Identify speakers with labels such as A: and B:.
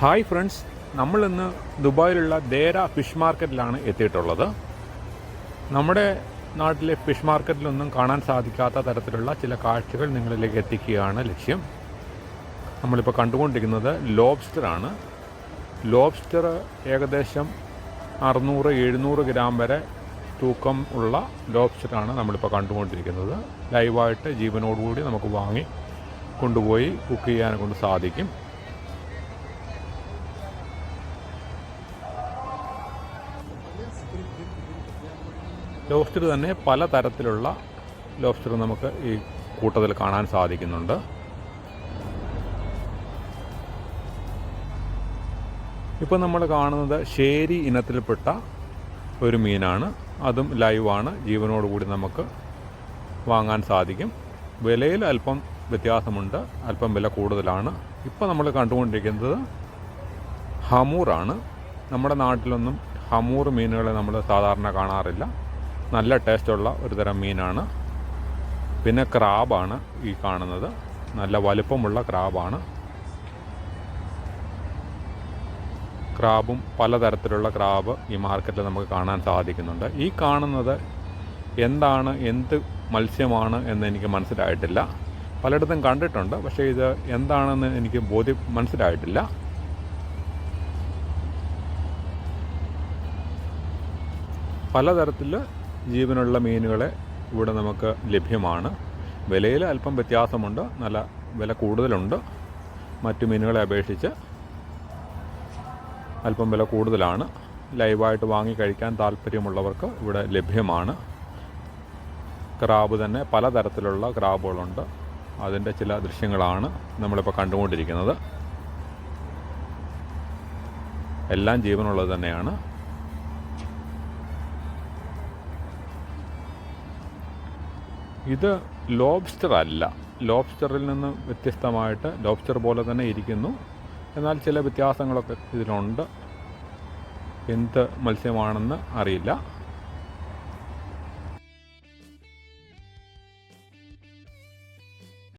A: Hi friends നമ്മൾ ഇന്ന് ദുബായിലുള്ള ദേര fish മാർക്കറ്റിലാണ് എത്തിയിട്ടുള്ളത്. നമ്മുടെ നാട്ടിലെ ഫിഷ് മാർക്കറ്റിലൊന്നും കാണാൻ സാധിക്കാത്ത തരത്തിലുള്ള ചില കാഴ്ചകൾ നിങ്ങളിലേക്ക് എത്തിക്കുകയാണ് ലക്ഷ്യം. നമ്മളിപ്പോൾ കണ്ടുകൊണ്ടിരിക്കുന്നത് ലോബ്സ്റ്ററാണ് ലോബ്സ്റ്റർ ഏകദേശം അറുന്നൂറ് എഴുന്നൂറ് ഗ്രാം വരെ തൂക്കം ഉള്ള ലോബ്സ്റ്ററാണ് നമ്മളിപ്പോൾ കണ്ടുകൊണ്ടിരിക്കുന്നത്. ലൈവായിട്ട് ജീവനോടുകൂടി നമുക്ക് വാങ്ങി കൊണ്ടുപോയി കുക്ക് ചെയ്യാനെ കൊണ്ട് സാധിക്കും. ലോബ്സ്റ്റർ തന്നെ പല തരത്തിലുള്ള ലോബ്സ്റ്റർ നമുക്ക് ഈ കൂട്ടത്തിൽ കാണാൻ സാധിക്കുന്നുണ്ട്. ഇപ്പോൾ നമ്മൾ കാണുന്നത് ശേരി ഇനത്തിൽപ്പെട്ട ഒരു മീനാണ്. അതും ലൈവാണ്. ജീവനോടുകൂടി നമുക്ക് വാങ്ങാൻ സാധിക്കും. വിലയിൽ അല്പം വ്യത്യാസമുണ്ട്. അല്പം വില കൂടുതലാണ്. ഇപ്പോൾ നമ്മൾ കണ്ടുകൊണ്ടിരിക്കുന്നത് ഹമൂറാണ്. നമ്മുടെ നാട്ടിലൊന്നും ഹമൂർ മീനുകളെ നമ്മൾ സാധാരണ കാണാറില്ല. നല്ല ടേസ്റ്റുള്ള ഒരു തരം മീനാണ്. പിന്നെ ക്രാബാണ് ഈ കാണുന്നത്. നല്ല വലുപ്പമുള്ള ക്രാബാണ്. ക്രാബും പലതരത്തിലുള്ള ക്രാബ് ഈ മാർക്കറ്റിൽ നമുക്ക് കാണാൻ സാധിക്കുന്നുണ്ട്. ഈ കാണുന്നത് എന്താണ് എന്ത് മത്സ്യമാണ് എന്ന് എനിക്ക് മനസ്സിലായിട്ടില്ല. പലയിടത്തും കണ്ടിട്ടുണ്ട് പക്ഷേ ഇത് എന്താണെന്ന് എനിക്ക് ബോധ്യം മനസ്സിലായിട്ടില്ല. പലതരത്തിൽ ജീവനുള്ള മീനുകളെ ഇവിടെ നമുക്ക് ലഭ്യമാണ്. വിലയിൽ അല്പം വ്യത്യാസമുണ്ട്. നല്ല വില കൂടുതലുണ്ട്. മറ്റു മീനുകളെ അപേക്ഷിച്ച് അല്പം വില കൂടുതലാണ്. ലൈവായിട്ട് വാങ്ങി കഴിക്കാൻ താല്പര്യമുള്ളവർക്ക് ഇവിടെ ലഭ്യമാണ്. ക്രാബ് തന്നെ പലതരത്തിലുള്ള ക്രാബുകളുണ്ട്. അതിന്റെ ചില ദൃശ്യങ്ങളാണ് നമ്മളിപ്പോൾ കണ്ടുകൊണ്ടിരിക്കുന്നത്. എല്ലാം ജീവനുള്ളത് തന്നെയാണ്. ഇത് ലോബ്സ്റ്റർ അല്ല. ലോബ്സ്റ്ററിൽ നിന്ന് വ്യത്യസ്തമായിട്ട് ലോബ്സ്റ്റർ പോലെ തന്നെ ഇരിക്കുന്നു. എന്നാൽ ചില വ്യത്യാസങ്ങളൊക്കെ ഇതിലുണ്ട്. എന്ത് മത്സ്യമാണെന്ന് അറിയില്ല.